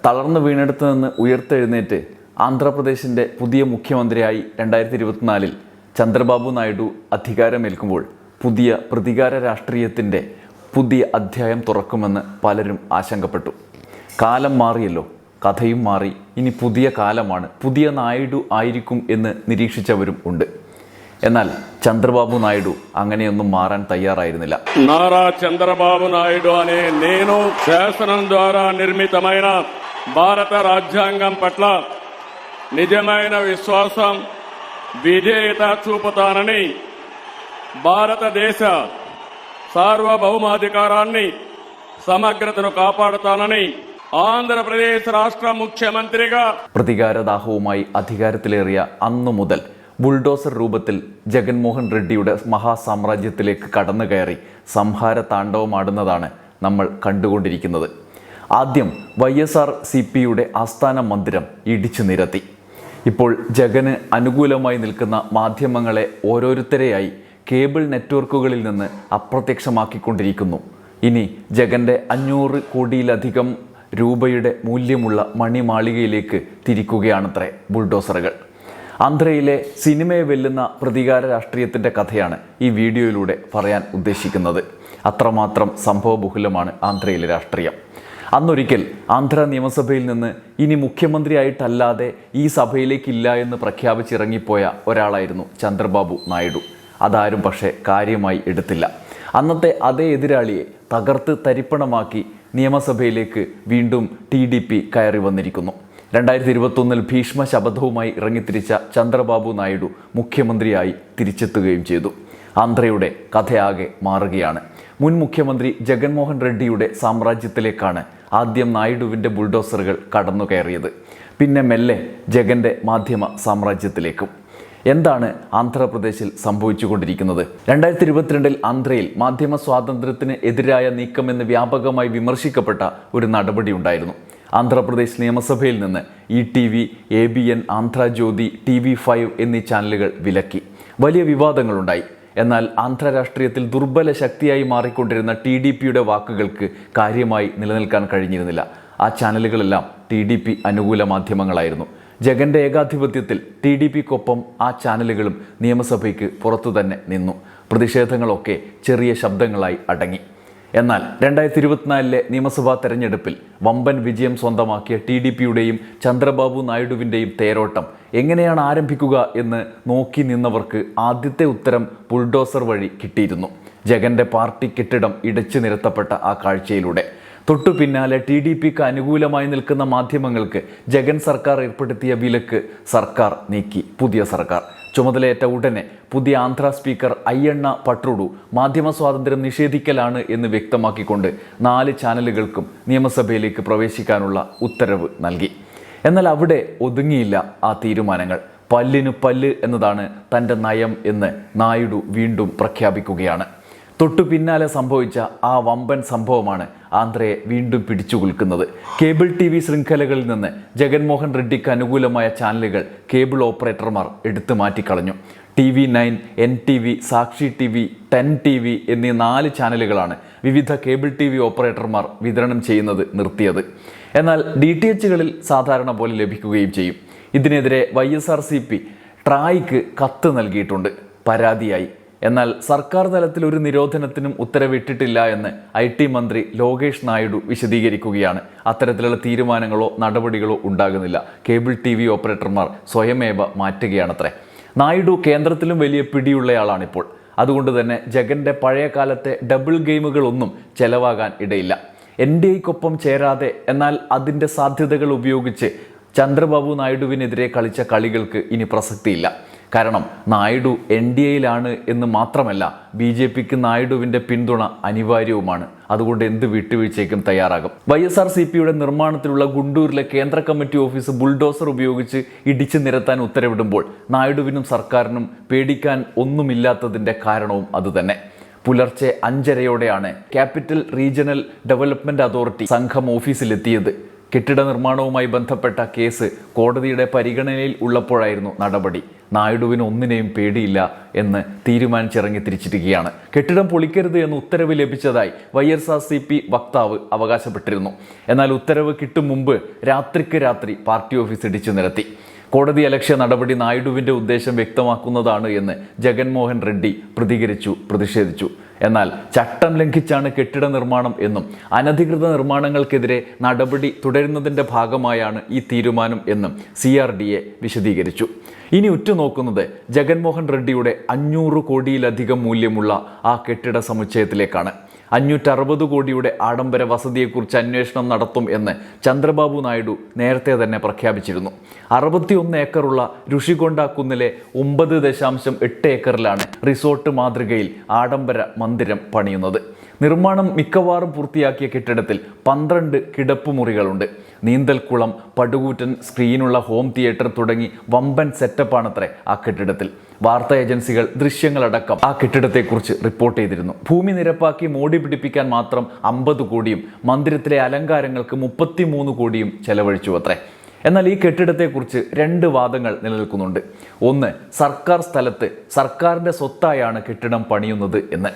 നമസ്കാരം തളർന്നു വീണെടുത്ത് നിന്ന് ഉയർത്തെഴുന്നേറ്റ് ആന്ധ്രാപ്രദേശിൻ്റെ പുതിയ മുഖ്യമന്ത്രിയായി രണ്ടായിരത്തി ഇരുപത്തിനാലിൽ ചന്ദ്രബാബു നായിഡു അധികാരമേൽക്കുമ്പോൾ പുതിയ പ്രതികാര രാഷ്ട്രീയത്തിൻ്റെ പുതിയ അധ്യായം തുറക്കുമെന്ന് പലരും ആശങ്കപ്പെട്ടു കാലം മാറിയല്ലോ കഥയും മാറി ഇനി പുതിയ കാലമാണ് പുതിയ നായിഡു ആയിരിക്കും എന്ന് നിരീക്ഷിച്ചവരും ഉണ്ട് എന്നാൽ ചന്ദ്രബാബു നായിഡു അങ്ങനെയൊന്നും മാറാൻ തയ്യാറായിരുന്നില്ല నారా చంద్రబాబు నాయుడు అనే నేను శాసనం ద్వారా నిర్మితమైన భారత రాజ్యాంగం పట్ల నిజమైన విశ్వాసం విధేయత చూపుతానని భారతదేశ సార్వభౌమాధికారాన్ని సమగ్రతను కాపాడుతానని ఆంధ్రప్రదేశ్ రాష్ట్ర ముఖ్యమంత్రిగా പ്രതികാരദാഹവുമായി അധികാരത്തിലേറിയ അന്നു മുതൽ ബുൾഡോസർ രൂപത്തിൽ ജഗൻമോഹൻ റെഡ്ഡിയുടെ മഹാസാമ്രാജ്യത്തിലേക്ക് കടന്നു കയറി സംഹാര താണ്ഡവമാടുന്നതാണ് നമ്മൾ കണ്ടുകൊണ്ടിരിക്കുന്നത് ആദ്യം വൈ എസ് ആർ സി പിയുടെ ആസ്ഥാന മന്ദിരം ഇടിച്ചു നിരത്തി. ഇപ്പോൾ ജഗന് അനുകൂലമായി നിൽക്കുന്ന മാധ്യമങ്ങളെ ഓരോരുത്തരെയായി കേബിൾ നെറ്റ്വർക്കുകളിൽ നിന്ന് അപ്രത്യക്ഷമാക്കിക്കൊണ്ടിരിക്കുന്നു. ഇനി ജഗന്റെ അഞ്ഞൂറ് കോടിയിലധികം രൂപയുടെ മൂല്യമുള്ള മണിമാളികയിലേക്ക് തിരിക്കുകയാണത്രേ ബുൾഡോസറുകൾ. ആന്ധ്രയിലെ സിനിമയെ വെല്ലുന്ന പ്രതികാര രാഷ്ട്രീയത്തിന്റെ കഥയാണ് ഈ വീഡിയോയിലൂടെ പറയാൻ ഉദ്ദേശിക്കുന്നത്. അത്രമാത്രം സംഭവബഹുലമാണ് ആന്ധ്രയിലെ രാഷ്ട്രീയം. അന്നൊരിക്കൽ ആന്ധ്ര നിയമസഭയിൽ നിന്ന് ഇനി മുഖ്യമന്ത്രിയായിട്ടല്ലാതെ ഈ സഭയിലേക്കില്ല എന്ന് പ്രഖ്യാപിച്ചിറങ്ങിപ്പോയ ഒരാളായിരുന്നു ചന്ദ്രബാബു നായിഡു. അതാരും പക്ഷേ കാര്യമായി എടുത്തില്ല. അന്നത്തെ അതേ എതിരാളിയെ തകർത്ത് തരിപ്പണമാക്കി നിയമസഭയിലേക്ക് വീണ്ടും ടി ഡി പി കയറി വന്നിരിക്കുന്നു. രണ്ടായിരത്തി ഇരുപത്തൊന്നിൽ ഭീഷ്മ ശബദവുമായി ഇറങ്ങിത്തിരിച്ച ചന്ദ്രബാബു നായിഡു മുഖ്യമന്ത്രിയായി തിരിച്ചെത്തുകയും ചെയ്തു. ആന്ധ്രയുടെ കഥയാകെ മാറുകയാണ്. മുൻ മുഖ്യമന്ത്രി ജഗൻമോഹൻ റെഡ്ഡിയുടെ സാമ്രാജ്യത്തിലേക്കാണ് ആദ്യം നായിഡുവിന്റെ ബുൾഡോസറുകൾ കടന്നു കയറിയത് പിന്നെ മെല്ലെ ജഗന്റെ മാധ്യമ സാമ്രാജ്യത്തിലേക്കും. എന്താണ് ആന്ധ്രാപ്രദേശിൽ സംഭവിച്ചുകൊണ്ടിരിക്കുന്നത്? രണ്ടായിരത്തി ഇരുപത്തിരണ്ടിൽ ആന്ധ്രയിൽ മാധ്യമ സ്വാതന്ത്ര്യത്തിന് എതിരായ നീക്കമെന്ന് വ്യാപകമായി വിമർശിക്കപ്പെട്ട ഒരു നടപടി ഉണ്ടായിരുന്നു. ആന്ധ്രാപ്രദേശ് നിയമസഭയിൽ നിന്ന് E T V A B N Andhra Jyothi T V five എന്നീ ചാനലുകൾ വിലക്കി. വലിയ വിവാദങ്ങളുണ്ടായി. എന്നാൽ ആന്ധ്ര രാഷ്ട്രീയത്തിൽ ദുർബല ശക്തിയായി മാറിക്കൊണ്ടിരുന്ന ടി ഡി പിയുടെ വാക്കുകൾക്ക് കാര്യമായി നിലനിൽക്കാൻ കഴിഞ്ഞിരുന്നില്ല. ആ ചാനലുകളെല്ലാം ടി ഡി പി അനുകൂല മാധ്യമങ്ങളായിരുന്നു. ജഗന്റെ ഏകാധിപത്യത്തിൽ ടി ഡി പിക്കൊപ്പം ആ ചാനലുകളും നിയമസഭയ്ക്ക് പുറത്തു തന്നെ നിന്നു. പ്രതിഷേധങ്ങളൊക്കെ ചെറിയ ശബ്ദങ്ങളായി അടങ്ങി. എന്നാൽ രണ്ടായിരത്തി ഇരുപത്തിനാലിലെ നിയമസഭാ തെരഞ്ഞെടുപ്പിൽ വമ്പൻ വിജയം സ്വന്തമാക്കിയ ടി ഡി പിയുടെയും ചന്ദ്രബാബു നായിഡുവിന്റെയും തേരോട്ടം എങ്ങനെയാണ് ആരംഭിക്കുക എന്ന് നോക്കി നിന്നവർക്ക് ആദ്യത്തെ ഉത്തരം ബുൾഡോസർ വഴി കിട്ടിയിരുന്നു. ജഗന്റെ പാർട്ടി കെട്ടിടം ഇടച്ചു നിരത്തപ്പെട്ട ആ കാഴ്ചയിലൂടെ. തൊട്ടു പിന്നാലെ ടി ഡി പിക്ക് അനുകൂലമായി നിൽക്കുന്ന മാധ്യമങ്ങൾക്ക് ജഗൻ സർക്കാർ ഏർപ്പെടുത്തിയ വിലക്ക് സർക്കാർ നീക്കി പുതിയ സർക്കാർ. ചുമതലയേറ്റ ഉടനെ പുതിയ ആന്ധ്ര സ്പീക്കർ അയ്യണ്ണ പട്രുഡു മാധ്യമ സ്വാതന്ത്ര്യം നിഷേധിക്കലാണ് എന്ന് വ്യക്തമാക്കിക്കൊണ്ട് നാല് ചാനലുകൾക്കും നിയമസഭയിലേക്ക് പ്രവേശിക്കാനുള്ള ഉത്തരവ് നൽകി. എന്നാൽ അവിടെ ഒതുങ്ങിയില്ല ആ തീരുമാനങ്ങൾ. പല്ലിനു പല്ല് എന്നതാണ് തന്റെ നയം എന്ന് നായിഡു വീണ്ടും പ്രഖ്യാപിക്കുകയാണ്. തൊട്ടു പിന്നാലെ സംഭവിച്ച ആ വമ്പൻ സംഭവമാണ് ആന്ധ്രയെ വീണ്ടും പിടിച്ചു കുൽക്കുന്നത് കേബിൾ ടി വി ശൃംഖലകളിൽ നിന്ന് ജഗൻമോഹൻ റെഡ്ഡിക്ക് അനുകൂലമായ ചാനലുകൾ കേബിൾ ഓപ്പറേറ്റർമാർ എടുത്തു മാറ്റിക്കളഞ്ഞു. T V nine N T V Sakshi T V ten T V എന്നീ നാല് ചാനലുകളാണ് വിവിധ കേബിൾ ടി വി ഓപ്പറേറ്റർമാർ വിതരണം ചെയ്യുന്നത് നിർത്തിയത്. എന്നാൽ ഡി ടി എച്ചുകളിൽ സാധാരണ പോലെ ലഭിക്കുകയും ചെയ്യും. ഇതിനെതിരെ Y S R C P ട്രായ്ക്ക് കത്ത് നൽകിയിട്ടുണ്ട്. പരാതിയായി. എന്നാൽ സർക്കാർ തലത്തിൽ ഒരു നിരോധനത്തിനും ഉത്തരവിട്ടിട്ടില്ല എന്ന് ഐ ടി മന്ത്രി ലോകേഷ് നായിഡു വിശദീകരിക്കുകയാണ്. അത്തരത്തിലുള്ള തീരുമാനങ്ങളോ നടപടികളോ ഉണ്ടാകുന്നില്ല. കേബിൾ ടി വി ഓപ്പറേറ്റർമാർ സ്വയമേവ മാറ്റുകയാണത്രേ. നായിഡു കേന്ദ്രത്തിലും വലിയ പിടിയുള്ളയാളാണിപ്പോൾ. അതുകൊണ്ട് തന്നെ ജഗന്റെ പഴയ കാലത്തെ ഡബിൾ ഗെയിമുകളൊന്നും ചെലവാകാൻ ഇടയില്ല. എൻ ഡി എക്കൊപ്പം ചേരാതെ എന്നാൽ അതിന്റെ സാധ്യതകൾ ഉപയോഗിച്ച് ചന്ദ്രബാബു നായിഡുവിനെതിരെ കളിച്ച കളികൾക്ക് ഇനി പ്രസക്തിയില്ല. കാരണം നായിഡു എൻ ഡി എയിലാണ് എന്ന് മാത്രമല്ല ബി ജെ പിക്ക് നായിഡുവിന്റെ പിന്തുണ അനിവാര്യവുമാണ്. അതുകൊണ്ട് എന്ത് വിട്ടുവീഴ്ചയ്ക്കും തയ്യാറാകും. വൈ എസ് ആർ സി പിയുടെ നിർമ്മാണത്തിലുള്ള ഗുണ്ടൂരിലെ കേന്ദ്ര കമ്മിറ്റി ഓഫീസ് ബുൾഡോസർ ഉപയോഗിച്ച് ഇടിച്ചു നിരത്താൻ ഉത്തരവിടുമ്പോൾ നായിഡുവിനും സർക്കാരിനും പേടിക്കാൻ ഒന്നുമില്ലാത്തതിന്റെ കാരണവും അതുതന്നെ. പുലർച്ചെ അഞ്ചരയോടെയാണ് ക്യാപിറ്റൽ റീജിയണൽ ഡെവലപ്മെന്റ് അതോറിറ്റി സംഘം ഓഫീസിലെത്തിയത്. കെട്ടിട നിർമ്മാണവുമായി ബന്ധപ്പെട്ട കേസ് കോടതിയുടെ പരിഗണനയിൽ ഉള്ളപ്പോഴായിരുന്നു നടപടി. നായിഡുവിന് ഒന്നിനെയും പേടിയില്ല എന്ന് തീരുമാനിച്ചിറങ്ങി തിരിച്ചിരിക്കുകയാണ്. കെട്ടിടം പൊളിക്കരുത് എന്ന് ഉത്തരവ് ലഭിച്ചതായി Y S R C P വക്താവ് അവകാശപ്പെട്ടിരുന്നു. എന്നാൽ ഉത്തരവ് കിട്ടും മുമ്പ് രാത്രിക്ക് രാത്രി പാർട്ടി ഓഫീസ് ഇടിച്ചു നിരത്തി. കോടതി അലക്ഷ്യ നടപടി നായിഡുവിന്റെ ഉദ്ദേശം വ്യക്തമാക്കുന്നതാണ് എന്ന് ജഗൻമോഹൻ റെഡ്ഡി പ്രതികരിച്ചു പ്രതിഷേധിച്ചു. എന്നാൽ ചട്ടം ലംഘിച്ചാണ് കെട്ടിട നിർമ്മാണം എന്നും അനധികൃത നിർമ്മാണങ്ങൾക്കെതിരെ നടപടി തുടരുന്നതിന്റെ ഭാഗമായാണ് ഈ തീരുമാനം എന്നും സി ആർ ഡി എ വിശദീകരിച്ചു. ഇനി ഉറ്റുനോക്കുന്നത് ജഗൻമോഹൻ റെഡ്ഡിയുടെ അഞ്ഞൂറ് കോടിയിലധികം മൂല്യമുള്ള ആ കെട്ടിട സമുച്ചയത്തിലേക്കാണ്. അഞ്ഞൂറ്ററുപത് കോടിയുടെ ആഡംബര വസതിയെക്കുറിച്ച് അന്വേഷണം നടത്തും എന്ന് ചന്ദ്രബാബു നായിഡു നേരത്തെ തന്നെ പ്രഖ്യാപിച്ചിരുന്നു. അറുപത്തിയൊന്ന് ഏക്കറുള്ള ഋഷികൊണ്ട കുന്നിലെ ഒമ്പത് ദശാംശം എട്ട് ഏക്കറിലാണ് റിസോർട്ട് മാതൃകയിൽ ആഡംബര മന്ദിരം പണിയുന്നത്. നിർമ്മാണം മിക്കവാറും പൂർത്തിയാക്കിയ കെട്ടിടത്തിൽ പന്ത്രണ്ട് കിടപ്പുമുറികളുണ്ട്. നീന്തൽക്കുളം പടുകൂറ്റൻ സ്ക്രീനുള്ള ഹോം തിയേറ്റർ തുടങ്ങി വമ്പൻ സെറ്റപ്പാണത്രേ ആ കെട്ടിടത്തിൽ. വാർത്താ ഏജൻസികൾ ദൃശ്യങ്ങളടക്കം ആ കെട്ടിടത്തെക്കുറിച്ച് റിപ്പോർട്ട് ചെയ്തിരുന്നു. ഭൂമി നിരപ്പാക്കി മോടി പിടിപ്പിക്കാൻ മാത്രം അമ്പത് കോടിയും മന്ദിരത്തിലെ അലങ്കാരങ്ങൾക്ക് മുപ്പത്തിമൂന്ന് കോടിയും ചെലവഴിച്ചു അത്രേ എന്നാൽ ഈ കെട്ടിടത്തെക്കുറിച്ച് രണ്ട് വാദങ്ങൾ നിലനിൽക്കുന്നുണ്ട്. ഒന്ന് സർക്കാർ സ്ഥലത്ത് സർക്കാരിന്റെ സ്വത്തായാണ് കെട്ടിടം പണിയുന്നത് എന്ന്.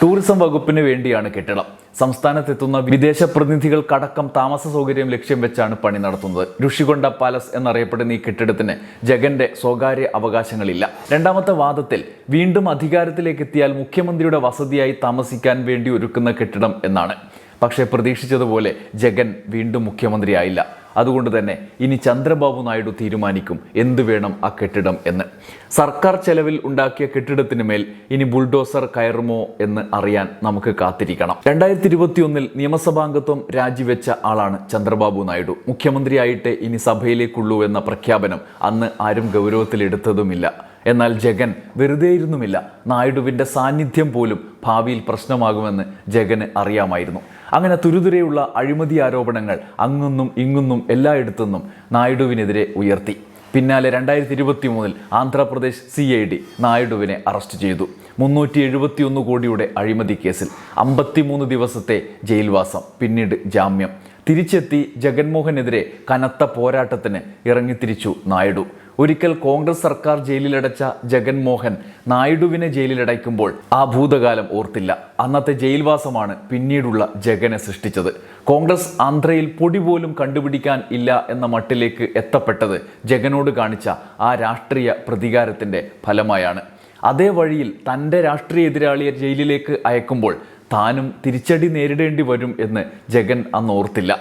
ടൂറിസം വകുപ്പിന് വേണ്ടിയാണ് കെട്ടിടം. സംസ്ഥാനത്തെത്തുന്ന വിദേശ പ്രതിനിധികൾക്കടക്കം താമസ സൗകര്യം ലക്ഷ്യം വെച്ചാണ് പണി നടത്തുന്നത്. ഋഷികൊണ്ട പാലസ് എന്നറിയപ്പെടുന്ന ഈ കെട്ടിടത്തിന് ജഗന്റെ സ്വകാര്യ അവകാശങ്ങളില്ല. രണ്ടാമത്തെ വാദത്തിൽ വീണ്ടും അധികാരത്തിലേക്ക് എത്തിയാൽ മുഖ്യമന്ത്രിയുടെ വസതിയായി താമസിക്കാൻ വേണ്ടി ഒരുക്കുന്ന കെട്ടിടം എന്നാണ്. പക്ഷേ പ്രതീക്ഷിച്ചതുപോലെ ജഗൻ വീണ്ടും മുഖ്യമന്ത്രിയായില്ല. അതുകൊണ്ട് തന്നെ ഇനി ചന്ദ്രബാബു നായിഡു തീരുമാനിക്കും. എന്ത് വേണം ആ കെട്ടിടം എന്ന്. സർക്കാർ ചെലവിൽ ഉണ്ടാക്കിയ കെട്ടിടത്തിന് മേൽ ഇനി ബുൾഡോസർ കയറുമോ എന്ന് അറിയാൻ നമുക്ക് കാത്തിരിക്കണം. രണ്ടായിരത്തി ഇരുപത്തിയൊന്നിൽ നിയമസഭാംഗത്വം രാജിവെച്ച ആളാണ് ചന്ദ്രബാബു നായിഡു. മുഖ്യമന്ത്രിയായിട്ടേ ഇനി സഭയിലേക്കുള്ളൂ എന്ന പ്രഖ്യാപനം അന്ന് ആരും ഗൗരവത്തിലെടുത്തതുമില്ല. എന്നാൽ ജഗൻ വെറുതെ ഇരുന്നുമില്ല നായിഡുവിന്റെ സാന്നിധ്യം പോലും ഭാവിയിൽ പ്രശ്നമാകുമെന്ന് ജഗന് അറിയാമായിരുന്നു. അങ്ങനെ തുരുതുരെയുള്ള അഴിമതി ആരോപണങ്ങൾ അങ്ങുന്നും ഇങ്ങുന്നും എല്ലായിടത്തുനിന്നും നായിഡുവിനെതിരെ ഉയർത്തി. പിന്നാലെ രണ്ടായിരത്തി ഇരുപത്തി മൂന്നിൽ ആന്ധ്രാപ്രദേശ് സി ഐ ഡി നായിഡുവിനെ അറസ്റ്റ് ചെയ്തു. മുന്നൂറ്റി എഴുപത്തിയൊന്ന് കോടിയുടെ അഴിമതി കേസിൽ അമ്പത്തിമൂന്ന് ദിവസത്തെ ജയിൽവാസം പിന്നീട് ജാമ്യം. തിരിച്ചെത്തി ജഗൻമോഹനെതിരെ കനത്ത പോരാട്ടത്തിന് ഇറങ്ങിത്തിരിച്ചു നായിഡു. ഒരിക്കൽ കോൺഗ്രസ് സർക്കാർ ജയിലിലടച്ച ജഗൻമോഹൻ നായിഡുവിനെ ജയിലിലടയ്ക്കുമ്പോൾ ആ ഭൂതകാലം ഓർത്തില്ല. അന്നത്തെ ജയിൽവാസമാണ് പിന്നീടുള്ള ജഗനെ സൃഷ്ടിച്ചത്. കോൺഗ്രസ് ആന്ധ്രയിൽ പൊടി പോലും കണ്ടുപിടിക്കാൻ ഇല്ല എന്ന മട്ടിലേക്ക് എത്തപ്പെട്ടത് ജഗനോട് കാണിച്ച ആ രാഷ്ട്രീയ പ്രതികാരത്തിന്റെ ഫലമായാണ്. അതേ വഴിയിൽ തന്റെ രാഷ്ട്രീയ എതിരാളിയെ ജയിലിലേക്ക് അയക്കുമ്പോൾ താനും തിരിച്ചടി നേരിടേണ്ടി വരും എന്ന് ജഗൻ അന്ന് ഓർത്തില്ല.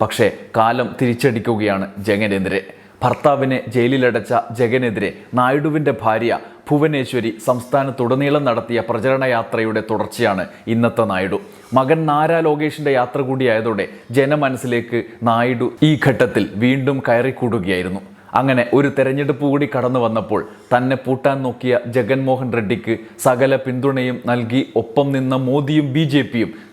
പക്ഷേ കാലം തിരിച്ചടിക്കുകയാണ് ജഗനെതിരെ. ഭർത്താവിനെ ജയിലിലടച്ച ജഗനെതിരെ നായിഡുവിന്റെ ഭാര്യ ഭുവനേശ്വരി സംസ്ഥാനത്തുടനീളം നടത്തിയ പ്രചരണ യാത്രയുടെ തുടർച്ചയാണ് ഇന്നത്തെ നായിഡു. മകൻ നാരാ ലോകേഷിന്റെ യാത്ര കൂടിയായതോടെ ജനമനസ്സിലേക്ക് നായിഡു ഈ ഘട്ടത്തിൽ വീണ്ടും കയറിക്കൂടുകയായിരുന്നു. അങ്ങനെ ഒരു തെരഞ്ഞെടുപ്പ് കൂടി കടന്നു വന്നപ്പോൾ തന്നെ പൂട്ടാൻ നോക്കിയ ജഗൻമോഹൻ റെഡ്ഡിക്ക് സകല പിന്തുണയും നൽകി ഒപ്പം നിന്ന മോദിയും ബി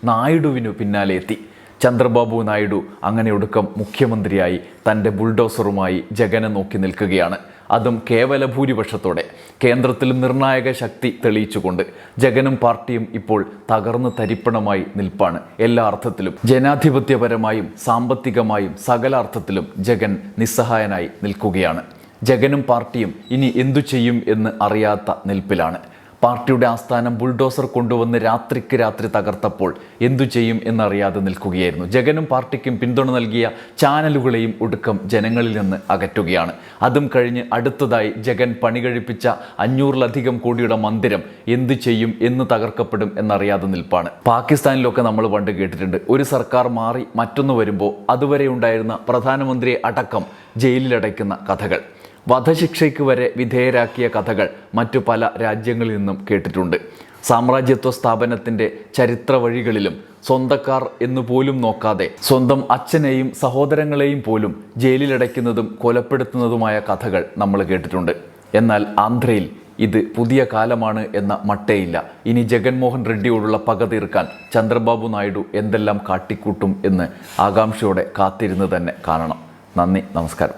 നായിഡുവിനു പിന്നാലെ എത്തി ചന്ദ്രബാബു നായിഡു അങ്ങനെ ഒടുക്കം മുഖ്യമന്ത്രിയായി തന്റെ ബുൾഡോസറുമായി ജഗനെ നോക്കി നിൽക്കുകയാണ്. അതും കേവല ഭൂരിപക്ഷത്തോടെ. കേന്ദ്രത്തിൽ നിർണായക ശക്തി തെളിയിച്ചുകൊണ്ട് ജഗനും പാർട്ടിയും ഇപ്പോൾ തകർന്ന് തരിപ്പണമായി നിൽപ്പാണ്. എല്ലാ അർത്ഥത്തിലും ജനാധിപത്യപരമായും സാമ്പത്തികമായും സകല അർത്ഥത്തിലും ജഗൻ നിസ്സഹായനായി നിൽക്കുകയാണ്. ജഗനും പാർട്ടിയും ഇനി എന്തു ചെയ്യും എന്ന് അറിയാത്ത നിൽപ്പിലാണ്. പാർട്ടിയുടെ ആസ്ഥാനം ബുൾഡോസർ കൊണ്ടുവന്ന് രാത്രിക്ക് രാത്രി തകർത്തപ്പോൾ എന്തു ചെയ്യും എന്നറിയാതെ നിൽക്കുകയായിരുന്നു. ജഗനും പാർട്ടിക്കും പിന്തുണ നൽകിയ ചാനലുകളെയും ഒടുക്കം ജനങ്ങളിൽ നിന്ന് അകറ്റുകയാണ്. അതും കഴിഞ്ഞ് അടുത്തതായി ജഗൻ പണി കഴിപ്പിച്ച അഞ്ഞൂറിലധികം കോടിയുടെ മന്ദിരം എന്തു ചെയ്യും എന്ന് തകർക്കപ്പെടും എന്നറിയാതെ നിൽപ്പാണ്. പാകിസ്ഥാനിലൊക്കെ നമ്മൾ പണ്ട് കേട്ടിട്ടുണ്ട്. ഒരു സർക്കാർ മാറി മറ്റൊന്ന് വരുമ്പോൾ അതുവരെ ഉണ്ടായിരുന്ന പ്രധാനമന്ത്രിയെ അടക്കം ജയിലിലടയ്ക്കുന്ന കഥകൾ. വധശിക്ഷയ്ക്ക് വരെ വിധേയരാക്കിയ കഥകൾ മറ്റു പല രാജ്യങ്ങളിൽ നിന്നും കേട്ടിട്ടുണ്ട്. സാമ്രാജ്യത്വ സ്ഥാപനത്തിന്റെ ചരിത്ര വഴികളിലും സ്വന്തക്കാർ എന്ന് പോലും നോക്കാതെ സ്വന്തം അച്ഛനെയും സഹോദരങ്ങളെയും പോലും ജയിലിലടയ്ക്കുന്നതും കൊലപ്പെടുത്തുന്നതുമായ കഥകൾ നമ്മൾ കേട്ടിട്ടുണ്ട്. എന്നാൽ ആന്ധ്രയിൽ ഇത് പുതിയ കാലമാണ് എന്ന മട്ടേയില്ല. ഇനി ജഗൻമോഹൻ റെഡ്ഡിയോടുള്ള പക തീർക്കാൻ ചന്ദ്രബാബു നായിഡു എന്തെല്ലാം കാട്ടിക്കൂട്ടും എന്ന് ആകാംക്ഷയോടെ കാത്തിരുന്ന് തന്നെ കാണണം. നന്ദി നമസ്കാരം.